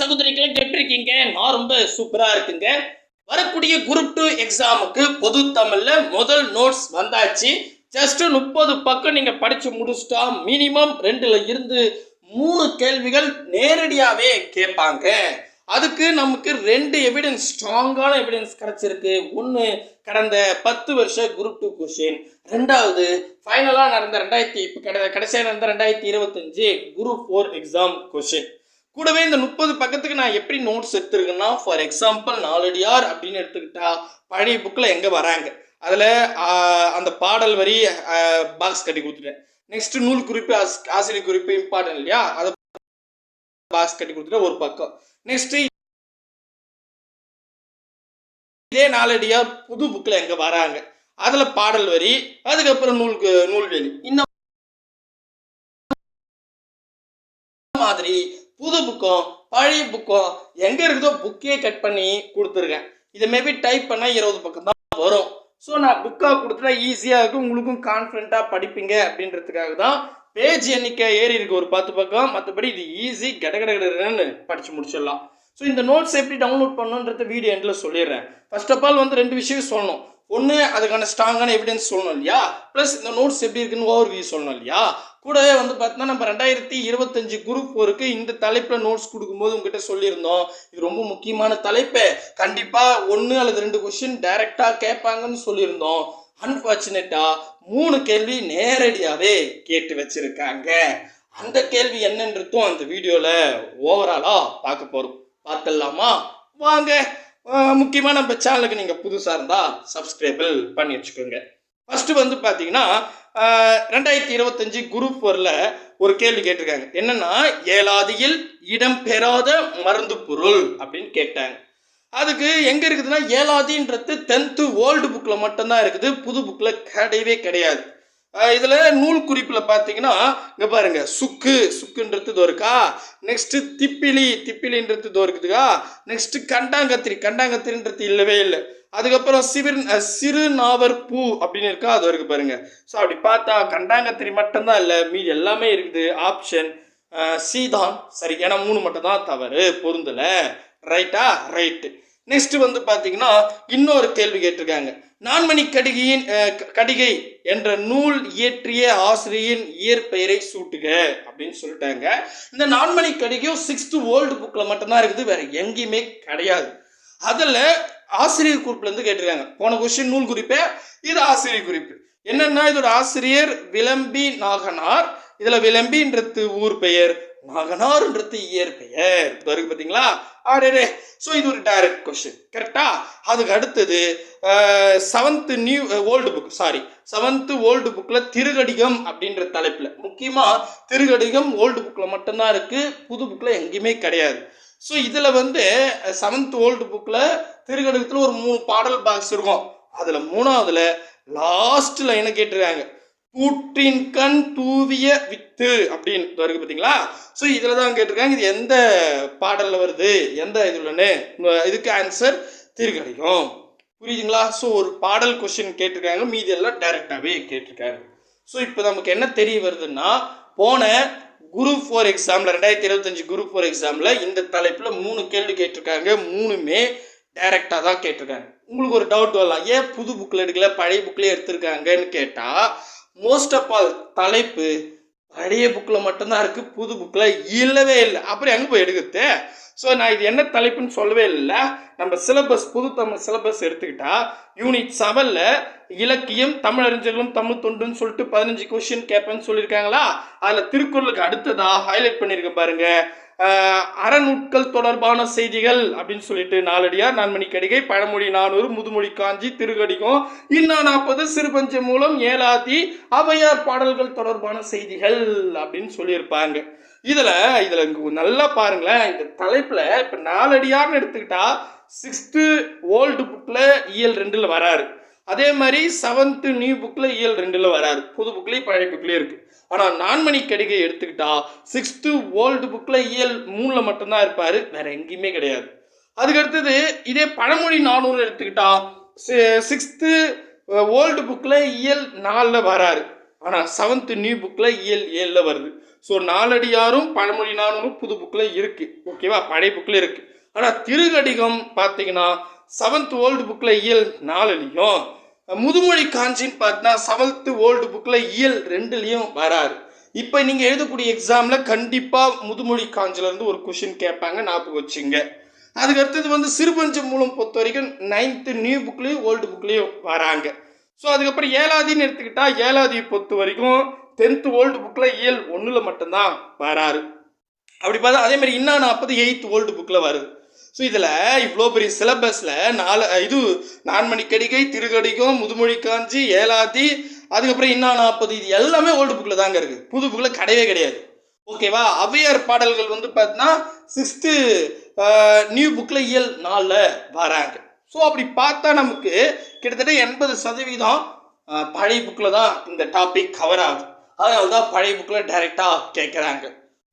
சகோதரிகளை எப்படி இருக்கீங்க நான் ரொம்ப சூப்பராக இருக்குங்க. வரக்கூடிய குரூப் டூ எக்ஸாமுக்கு பொது தமிழில் முதல் நோட்ஸ் வந்தாச்சு. ஜஸ்ட் முப்பது பக்கம் நீங்கள் படித்து முடிச்சுட்டா மினிமம் ரெண்டில் இருந்து மூணு கேள்விகள் நேரடியாகவே கேட்பாங்க. அதுக்கு நமக்கு ரெண்டு எவிடன்ஸ் ஸ்ட்ராங்கான எவிடன்ஸ் கிடைச்சிருக்கு. ஒன்று கடந்த பத்து வருஷ குரூப் டூ கொஷின் ரெண்டாவது ஃபைனலாக நடந்த ரெண்டாயிரத்தி இப்போ கடந்த கடைசியாக நடந்த ரெண்டாயிரத்தி இருபத்தஞ்சு குரூப் ஃபோர் எக்ஸாம் கொஷின் கூடவே இந்த முப்பது பக்கத்துக்கு நான் எப்படி நோட்ஸ் எடுத்துருக்கேன்னா ஃபார் எக்ஸாம்பிள் நாலடியார் அப்படின்னு எடுத்துக்கிட்டா பழைய புக்கில் எங்கே வராங்க? அதில் அந்த பாடல் வரி பாக்ஸ் கட்டி கொடுத்துட்டேன். நெக்ஸ்ட் நூல் குறிப்பு ஆஸ்- ஆசிரியர் குறிப்பு இம்பார்ட்டன்ட் இல்லையா? அதை பாக்ஸ் கட்டி கொடுத்துட்டு ஒரு பக்கம். நெக்ஸ்ட் இதே நாலடியார் புது புக்கில் எங்கே வராங்க? அதில் பாடல் வரி அதுக்கப்புறம் நூலுக்கு நூல்வெளி இந்த மாதிரி புது புக்கும் பழைய புக்கும் எங்கே இருக்குதோ புக்கே கட் பண்ணி கொடுத்துருக்கேன். இதை மேபி டைப் பண்ணால் இருபது பக்கம் தான் வரும். ஸோ நான் புக்காக கொடுத்துட்டா ஈஸியாக இருக்கும். உங்களுக்கும் கான்ஃபிடண்ட்டாக படிப்பீங்க அப்படின்றதுக்காக தான் பேஜ் எண்ணிக்கை ஏறி இருக்கு ஒரு பத்து பக்கம். மற்றபடி இது ஈஸி கட கட படித்து முடிச்சிடலாம். ஸோ இந்த நோட்ஸ் எப்படி டவுன்லோட் பண்ணணுன்றத வீடியோ எண்டில் சொல்லிடுறேன். ஃபர்ஸ்ட் ஆஃப் ஆல் வந்து ரெண்டு விஷயம் சொல்லணும். ஒன்று அதுக்கான ஸ்ட்ராங்கான எவிடன்ஸ் சொல்லணும் இல்லையா? ப்ளஸ் இந்த நோட்ஸ் எப்படி இருக்குன்னு ஓவர் வியூ சொல்லணும் இல்லையா? கூடவே வந்து பார்த்தீங்கன்னா நம்ம ரெண்டாயிரத்தி இருபத்தஞ்சு குரூப் ஃபோருக்கு இந்த தலைப்பில் நோட்ஸ் கொடுக்கும்போது உங்ககிட்ட சொல்லியிருந்தோம். இது ரொம்ப முக்கியமான தலைப்பு. கண்டிப்பாக ஒன்று அல்லது ரெண்டு கொஷின் டைரெக்டாக கேட்பாங்கன்னு சொல்லியிருந்தோம். அன்ஃபார்ச்சுனேட்டாக மூணு கேள்வி நேரடியாகவே கேட்டு வச்சுருக்காங்க. அந்த கேள்வி என்னன்றதும் அந்த வீடியோவில் ஓவராலாக பார்க்க போகிறோம் பார்த்துடலாமா? வாங்க. முக்கியமாக நம்ம சேனலுக்கு நீங்கள் புதுசாக இருந்தால் சப்ஸ்கிரைபிள் பண்ணி வச்சுக்கோங்க. ஃபஸ்ட்டு வந்து பார்த்தீங்கன்னா ரெண்டாயிரத்தி இருபத்தஞ்சு குரூப் ஃபோரில் ஒரு கேள்வி கேட்டிருக்காங்க. என்னன்னா ஏலாதியில் இடம் பெறாத மருந்து பொருள் அப்படின்னு கேட்டாங்க. அதுக்கு எங்கே இருக்குதுன்னா ஏழாதின்றது டென்த்து ஓல்டு புக்கில் மட்டும்தான் இருக்குது. புது புக்கில் கிடையவே கிடையாது. இதில் நூல் குறிப்பில் பார்த்தீங்கன்னா இங்கே பாருங்க சுக்கு சுக்குன்றது இருக்கா? நெக்ஸ்ட்டு திப்பிலி திப்பிலின்றது இருக்குதுக்கா? நெக்ஸ்ட்டு கண்டாங்கத்திரி கண்டாங்கத்திரின்றது இல்லவே இல்லை. அதுக்கப்புறம் சிவிர் சிறு நாவர் பூ அப்படின்னு இருக்கா? அது வரைக்கும் பாருங்க. ஸோ அப்படி பார்த்தா கண்டாங்கத்திரி மட்டும்தான் இல்லை மீதி எல்லாமே இருக்குது. ஆப்ஷன் சி தான். சரி ஏன்னா மூணு மட்டும் தான் தவறு பொருந்தலை. ரைட்டா ரைட்டு நெக்ஸ்ட் வந்து பார்த்தீங்கன்னா இன்னொரு கேள்வி கேட்டிருக்காங்க. நான்மணி கடிகையின் க- கடிகை என்ற நூல் இயற்றிய ஆசிரியின் இயற்பெயரை சூட்டுக அப்படின்னு சொல்லிட்டாங்க. இந்த நான்மணி கடிகையும் சிக்ஸ்த்து ஓல்டு புக்கில் மட்டும்தான் இருக்குது வேற எங்கேயுமே கிடையாது. அதில் ஆசிரியர் குறிப்புலேருந்து கேட்டிருக்காங்க. போன கொஸ்டின் நூல் குறிப்பே இது ஆசிரியர் குறிப்பு. என்னன்னா இதோட ஆசிரியர் விளம்பி நாகனார் இதில் விளம்பின்றது ஊர் பெயர் நாகனார்ன்றது இயற்பெயர் இது இருக்கு பார்த்தீங்களா ஆடே ஸோ இது ஒரு டைரக்ட் கொஸ்டின் கரெக்டா அதுக்கு அடுத்தது seventh new old book sorry seventh old புக்கில் திருகடிகம் அப்படின்ற தலைப்பில். முக்கியமாக திருகடிகம் ஓல்டு புக்கில் மட்டும்தான் இருக்குது புது புக்கில் எங்கேயுமே கிடையாது. ஸோ இதில் வந்து செவன்த் ஓல்டு புக்கில் திருக்கடுகத்தில் ஒரு மூணு பாடல் பாக்ஸ் இருக்கும். அதில் மூணாவதுல லாஸ்ட் லைனை கேட்டிருக்காங்க. பூற்றின் கண் தூவிய வித்து அப்படின்னு வருது பார்த்தீங்களா ஸோ இதில் தான் கேட்டிருக்காங்க இது எந்த பாடலில் வருது? எந்த இதுலன்னு இதுக்கு ஆன்சர் திருக்கடையும் புரியுதுங்களா? ஸோ ஒரு பாடல் கொஷின் கேட்டிருக்காங்க மீதி எல்லாம் டைரெக்டாகவே கேட்டிருக்காங்க ஸோ இப்போ நமக்கு என்ன தெரிய வருதுன்னா போன குரூப் ஃபோர் எக்ஸாமில் ரெண்டாயிரத்தி இருபத்தஞ்சி குரூப் ஃபோர் எக்ஸாமில் இந்த தலைப்பில் மூணு கேள்வி கேட்டிருக்காங்க. மூணுமே டைரெக்டாக தான் கேட்டிருக்காங்க. உங்களுக்கு ஒரு டவுட் வரலாம். ஏன் புது புக்கில் எடுக்கல பழைய புக்கில் எடுத்திருக்காங்கன்னு கேட்டால் மோஸ்ட் ஆஃப் ஆல் தலைப்பு பழைய புக்கில் மட்டும்தான் இருக்குது புது புக்கில் இல்லவே இல்லை. அப்புறம் எங்கே போய் எடுக்கிறது. ஸோ நான் இது என்ன தலைப்புன்னு சொல்லவே இல்லை. நம்ம சிலபஸ் புது தமிழ் சிலபஸ் எடுத்துக்கிட்டால் யூனிட் செவனில் இலக்கியம் தமிழறிஞர்களும் தமிழ் தொண்டுன்னு சொல்லிட்டு பதினஞ்சு கொஷின் கேட்பேன்னு சொல்லியிருக்காங்களா? அதில் திருக்குறளுக்கு அடுத்ததாக ஹைலைட் பண்ணியிருக்கேன் பாருங்கள் அறநூட்கள் தொடர்பான செய்திகள் அப்படின்னு சொல்லிட்டு நாலடியார் நான்மணி கடிகை பழமொழி நானூறு முதுமொழி காஞ்சி திருக்கடிகம் இன்னா நாற்பது சிறுபஞ்ச மூலம் ஏலாதி அவையார் பாடல்கள் தொடர்பான செய்திகள் அப்படின்னு சொல்லியிருப்பாங்க. இதில் இதில் நல்லா பாருங்களேன். இந்த தலைப்பில் இப்போ நாலடியார்னு எடுத்துக்கிட்டா சிக்ஸ்த்து ஓல்டு புக்கில் இயல் ரெண்டில் வராரு. அதே மாதிரி செவன்த்து நியூ புக்கில் இயல் ரெண்டில் வராரு. புது புக்லேயும் பழைய புக்லேயும் இருக்குது ஆனால் நான்மணி கடிகை எடுத்துக்கிட்டா சிக்ஸ்த்து ஓல்டு புக்கில் இயல் மூணில் மட்டும்தான் இருப்பார். வேறு எங்கேயுமே கிடையாது. அதுக்கு அடுத்தது இதே பழமொழி நானூறு எடுத்துக்கிட்டா சிக்ஸ்த்து ஓல்டு புக்கில் இயல் நாலில் வராரு. ஆனால் செவன்த்து நியூ புக்கில் இயல் ஏழில் வருது. ஸோ நாலடியாரும் பழமொழி நானூறும் புது புக்கில் இருக்குது ஓகேவா பழைய புக்கில் இருக்குது ஆனால் திருகடிகம் பார்த்தீங்கன்னா செவன்த் ஓல்டு புக்கில் இயல் நாலடியும் முதுமொழி காஞ்சின்னு பார்த்தா செவன்த்து ஓல்டு புக்கில் இயல் ரெண்டுலேயும் வராரு. இப்போ நீங்கள் எழுதக்கூடிய எக்ஸாமில் கண்டிப்பாக முதுமொழி காஞ்சிலேருந்து ஒரு கொஷின் கேட்பாங்க ஞாபகம் வச்சுங்க. அதுக்கு அடுத்தது வந்து சிறுபஞ்சம் மூலம் பொறுத்த வரைக்கும் நைன்த்து நியூ புக்லேயும் ஓல்டு புக்லேயும் வராங்க. ஸோ அதுக்கப்புறம் ஏழாதின்னு எடுத்துக்கிட்டால் ஏழாதியை பொறுத்த வரைக்கும் டென்த்து ஓல்டு புக்கில் இயல் ஒன்றில் மட்டும்தான் வராரு. அப்படி பார்த்தா அதே மாதிரி இன்னும் நாற்பது எயித்து ஓல்டு புக்கில் வருது. ஸோ இதில் இவ்வளோ பெரிய சிலபஸில் நாலு இது நான்மணி கடிகை திருக்கடிகம் முதுமொழி காஞ்சி ஏலாதி அதுக்கப்புறம் இன்னா நாற்பது இது எல்லாமே ஓல்டு புக்கில் தாங்க இருக்குது புது புக்கில் கிடையவே கிடையாது. ஓகேவா அவையார் பாடல்கள் வந்து பார்த்தீங்கன்னா சிக்ஸ்த்து நியூ புக்கில் இயல் நாளில் வராங்க. ஸோ அப்படி பார்த்தா நமக்கு கிட்டத்தட்ட எண்பது சதவீதம் பழைய புக்கில் தான் இந்த டாபிக் கவர் ஆகுது. அதனால தான் பழைய புக்கில் டைரெக்டாக கேட்குறாங்க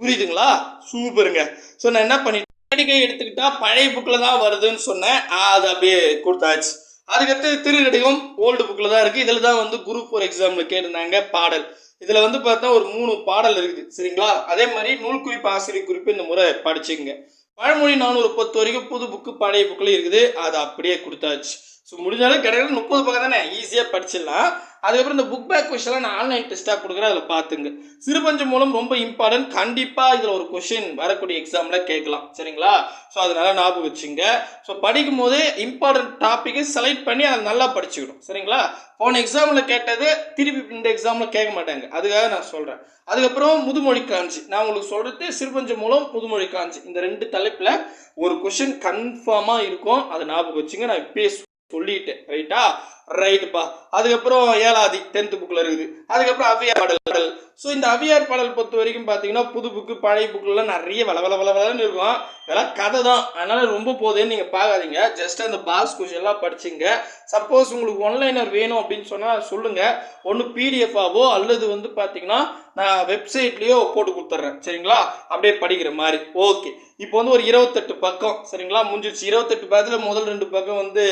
புரியுதுங்களா? சூப்பருங்க. ஸோ நான் என்ன பண்ணி கடிகை எடுத்துக்கிட்டா பழைய புக்கில் தான் வருதுன்னு சொன்னேன். அது அப்படியே கொடுத்தாச்சு. அதுக்கடுத்து திருக்கடிகம் ஓல்டு புக்கில் தான் இருக்குது இதில் தான் வந்து குரூப் ஃபோர் எக்ஸாமில் கேட்டிருந்தாங்க பாடல். இதில் வந்து பார்த்தா ஒரு மூணு பாடல் இருக்குது. சரிங்களா? அதே மாதிரி நூல் குறிப்பு ஆசிரியர் குறிப்பு இந்த முறை படிச்சுங்க பழமொழி நானூறு பொறுத்த வரைக்கும் புது புக்கு பழைய புக்கில் இருக்குது. அது அப்படியே கொடுத்தாச்சு. ஸோ முடிஞ்சாலும் கிடையாது. முப்பது பக்கம் தானே? ஈஸியாக படிச்சிடலாம். அதுக்கப்புறம் இந்த புக் பேக் கொஷின்லாம் நான் ஆன்லைன் டெஸ்ட்டாக கொடுக்குறேன் அதில் பார்த்துங்க சிறுபஞ்சம் மூலம் ரொம்ப இம்பார்ட்டன்ட் கண்டிப்பாக இதில் ஒரு கொஷின் வரக்கூடிய எக்ஸாமில் கேட்கலாம். சரிங்களா? ஸோ அதனால ஞாபகம் வச்சுங்க. ஸோ படிக்கும் போதே இம்பார்ட்டன்ட் டாப்பிக்கை செலக்ட் பண்ணி அதை நல்லா படிச்சுக்கணும். சரிங்களா? போன எக்ஸாமில் கேட்டது திருப்பி இந்த எக்ஸாமில் கேட்க மாட்டாங்க. அதுக்காக நான் சொல்கிறேன் அதுக்கப்புறம் முதுமொழி காஞ்சி. நான் உங்களுக்கு சொல்கிறது சிறுபஞ்சம் மூலம் முதுமொழி காஞ்சி. இந்த ரெண்டு தலைப்பில் ஒரு கொஷின் கன்ஃபார்மாக இருக்கும். அதை ஞாபகம் வச்சுங்க. நான் பேசுவேன் சொல்லிட்டேன் ரைட்டா ரைட்டுப்பா அதுக்கப்புறம் ஏழாதி டென்த்து புக்கில் இருக்குது. அதுக்கப்புறம் அவ்வியார் பாடல். ஸோ இந்த அவ்வியார் பாடல் பொறுத்த வரைக்கும் பார்த்தீங்கன்னா புது புக்கு பழைய புக்குலாம் நிறைய வள வள வள வளன்னு இருக்கும். இதெல்லாம் கதை தான். அதனால் ரொம்ப போதேன்னு நீங்கள் பார்க்காதீங்க. ஜஸ்ட் அந்த பாஸ் கொஷின்லாம் படிச்சுங்க. சப்போஸ் உங்களுக்கு ஒன்லைனர் வேணும் அப்படின்னு சொன்னால் சொல்லுங்கள் ஒன்று பிடிஎஃபாவோ அல்லது வந்து பார்த்தீங்கன்னா நான் வெப்சைட்லேயோ போட்டு கொடுத்துட்றேன். சரிங்களா? அப்படியே படிக்கிற மாதிரி. ஓகே இப்போ வந்து ஒரு இருபத்தெட்டு பக்கம். சரிங்களா? முடிஞ்சிருச்சு. இருபத்தெட்டு பக்கத்தில் முதல் ரெண்டு பக்கம் வந்து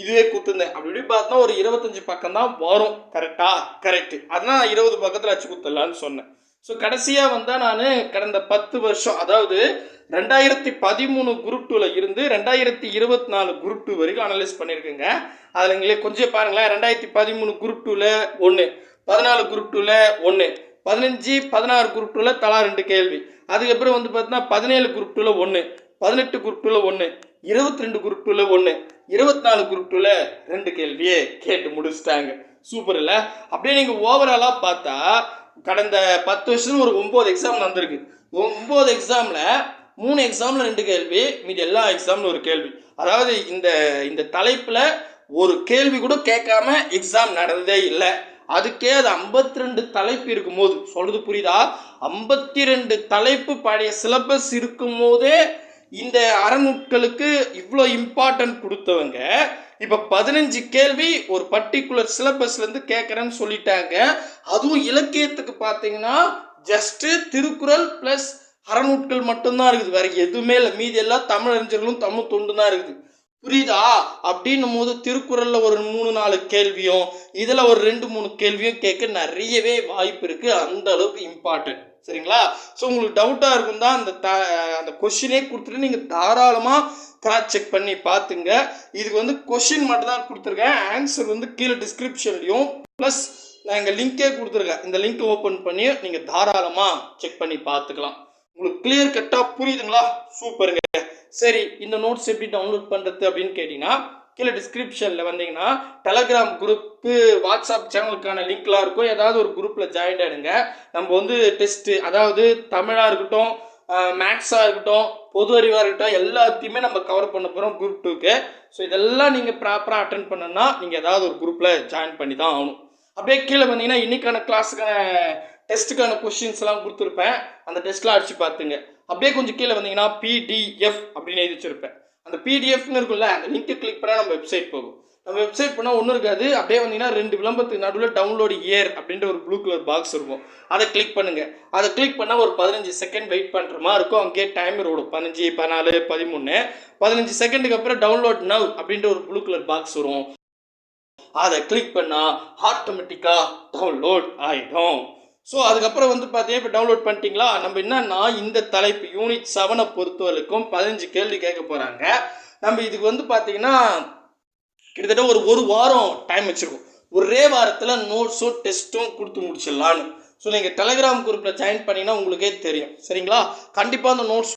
இதுவே குத்துந்தேன் அப்படி இப்படி பார்த்தா ஒரு இருபத்தஞ்சு பக்கம் தான் வரும் கரெக்டா கரெக்டு அதனால் நான் இருபது பக்கத்தில் அச்சு குத்தலான்னு சொன்னேன். ஸோ கடைசியாக வந்தால் நான் கடந்த பத்து வருஷம் அதாவது ரெண்டாயிரத்தி பதிமூணு குரூப் டூவில் இருந்து ரெண்டாயிரத்தி இருபத்தி நாலு குரூப் டூ வரைக்கும் அனலைஸ் பண்ணியிருக்கேங்க. அதில் நீங்களே கொஞ்சம் பாருங்களேன். ரெண்டாயிரத்தி பதிமூணு குரூப் டூவில் ஒன்று பதினாலு குரூப் டூவில் ஒன்று பதினஞ்சு பதினாறு குரூப் டூவில் தலா ரெண்டு கேள்வி. அதுக்கப்புறம் வந்து பார்த்தீங்கன்னா பதினேழு குரூப் டூவில் ஒன்று பதினெட்டு குரூப் டூவில் ஒன்று இருபத்தி ரெண்டு குரூப் டூவில் ஒன்று இருபத்தி நாலு குரூப் டூவில் ரெண்டு கேள்வியே கேட்டு முடிச்சிட்டாங்க. சூப்பர் இல்லை? அப்படியே நீங்கள் ஓவராலாக பார்த்தா கடந்த பத்து வருஷம் ஒரு ஒம்பது எக்ஸாம் நடந்திருக்கு. ஒம்பது எக்ஸாமில் மூணு எக்ஸாமில் ரெண்டு கேள்வி மீதி எல்லா எக்ஸாமில் ஒரு கேள்வி. அதாவது இந்த இந்த தலைப்பில் ஒரு கேள்வி கூட கேட்காம எக்ஸாம் நடந்ததே இல்லை. அதுக்கே அது ஐம்பத்தி ரெண்டு தலைப்பு இருக்கும்போது. சொல்கிறது புரியுதா? ஐம்பத்தி ரெண்டு தலைப்பு பழைய சிலபஸ் இருக்கும்போதே இந்த அறநூட்களுக்கு இவ்வளோ இம்பார்ட்டன்ட் கொடுத்தவங்க இப்போ பதினஞ்சு கேள்வி ஒரு பர்டிகுலர் சிலபஸ்லேருந்து கேட்குறேன்னு சொல்லிட்டாங்க. அதுவும் இலக்கியத்துக்கு பார்த்தீங்கன்னா ஜஸ்ட்டு திருக்குறள் ப்ளஸ் அறநூட்கள் மட்டும்தான் இருக்குது. வேற எதுவுமே இல்லை. மீதி எல்லாம் தமிழறிஞர்களும் தமிழ் தொண்டு தான் இருக்குது. புரியுதா? அப்படின்னும் போது திருக்குறளில் ஒரு மூணு நாலு கேள்வியும் இதில் ஒரு ரெண்டு மூணு கேள்வியும் கேட்க நிறையவே வாய்ப்பு இருக்குது அந்த அளவுக்கு இம்பார்ட்டன்ட் சரிங்களா? ஸோ உங்களுக்கு டவுட்டாக இருக்கும் தான் அந்த த அந்த கொஷினே கொடுத்துட்டு நீங்கள் தாராளமாக கிராஸ் செக் பண்ணி பார்த்துங்க இதுக்கு வந்து கொஷின் மட்டும் தான் கொடுத்துருக்கேன். ஆன்சர் வந்து கீழே டிஸ்கிரிப்ஷன்லையும் ப்ளஸ் நான் இங்கே லிங்கே கொடுத்துருக்கேன். இந்த லிங்க் ஓப்பன் பண்ணி நீங்கள் தாராளமாக செக் பண்ணி பார்த்துக்கலாம் உங்களுக்கு கிளியர் கட்டாக புரியுதுங்களா? சூப்பருங்க சரி இந்த நோட்ஸ் எப்படி டவுன்லோட் பண்ணுறது அப்படின்னு கேட்டிங்கன்னா கீழே டிஸ்கிரிப்ஷனில் வந்தீங்கன்னா டெலகிராம் குரூப்பு வாட்ஸ்அப் சேனலுக்கான லிங்க்லாம் இருக்கும். ஏதாவது ஒரு குரூப்பில் ஜாயின் ஆகிடுங்க நம்ம வந்து டெஸ்ட்டு அதாவது தமிழாக இருக்கட்டும் மேக்ஸாக இருக்கட்டும் பொது அறிவாக இருக்கட்டும் எல்லாத்தையுமே நம்ம கவர் பண்ண போகிறோம் குரூப் டூக்கு ஸோ இதெல்லாம் நீங்கள் ப்ராப்பராக அட்டன் பண்ணணும்னா நீங்கள் ஏதாவது ஒரு குரூப்பில் ஜாயின் பண்ணி தான் ஆகணும். அப்படியே கீழே வந்தீங்கன்னா இன்னைக்கான கிளாஸுக்கான டெஸ்ட்டுக்கான கொஷின்ஸ்லாம் கொடுத்துருப்பேன். அந்த டெஸ்ட்லாம் அடித்து பார்த்துங்க. அப்படியே கொஞ்சம் கீழே வந்தீங்கன்னா பிடிஎஃப் அப்படின்னு எழுதி வச்சுருப்பேன். அந்த பிடிஎஃப்னு இருக்குல்ல அந்த லிங்க்கை கிளிக் பண்ணால் நம்ம வெப்சைட் போகும். நம்ம வெப்சைட் பண்ணால் ஒன்றும் இருக்காது. அப்படியே வந்தீங்கன்னா ரெண்டு விளம்பரத்துக்கு நடுவில் டவுன்லோடு இயர் அப்படின்ற ஒரு ப்ளூ கலர் பாக்ஸ் இருக்கும். அதை கிளிக் பண்ணுங்கள் அதை கிளிக் பண்ணால் ஒரு பதினஞ்சு செகண்ட் வெயிட் பண்ணுற மாதிரி இருக்கும். அங்கேயே டைமர் ஓடும். பதினஞ்சு பதினாலு பதிமூணு. பதினஞ்சு செகண்டுக்கு அப்புறம் டவுன்லோட் நவ் அப்படின்ற ஒரு ப்ளூ கலர் பாக்ஸ் வரும். அதை கிளிக் பண்ணால் ஆட்டோமேட்டிக்காக டவுன்லோட் ஆகிடும் ஸோ அதுக்கப்புறம் வந்து பார்த்தீங்கன்னா இப்போ டவுன்லோட் பண்ணிட்டீங்களா? நம்ம என்னன்னா இந்த தலைப்பு யூனிட் செவனை பொறுத்த வரைக்கும் பதினஞ்சு கேள்வி கேட்க போகிறாங்க நம்ம இதுக்கு வந்து பார்த்தீங்கன்னா கிட்டத்தட்ட ஒரு ஒரு வாரம் டைம் வச்சுருக்கோம். ஒரே வாரத்தில் நோட்ஸும் டெஸ்ட்டும் கொடுத்து முடிச்சிடலான்னு ஸோ நீங்கள் டெலகிராம் குரூப்பில் ஜாயின் பண்ணிங்கன்னா உங்களுக்கே தெரியும். சரிங்களா? கண்டிப்பாக அந்த நோட்ஸ்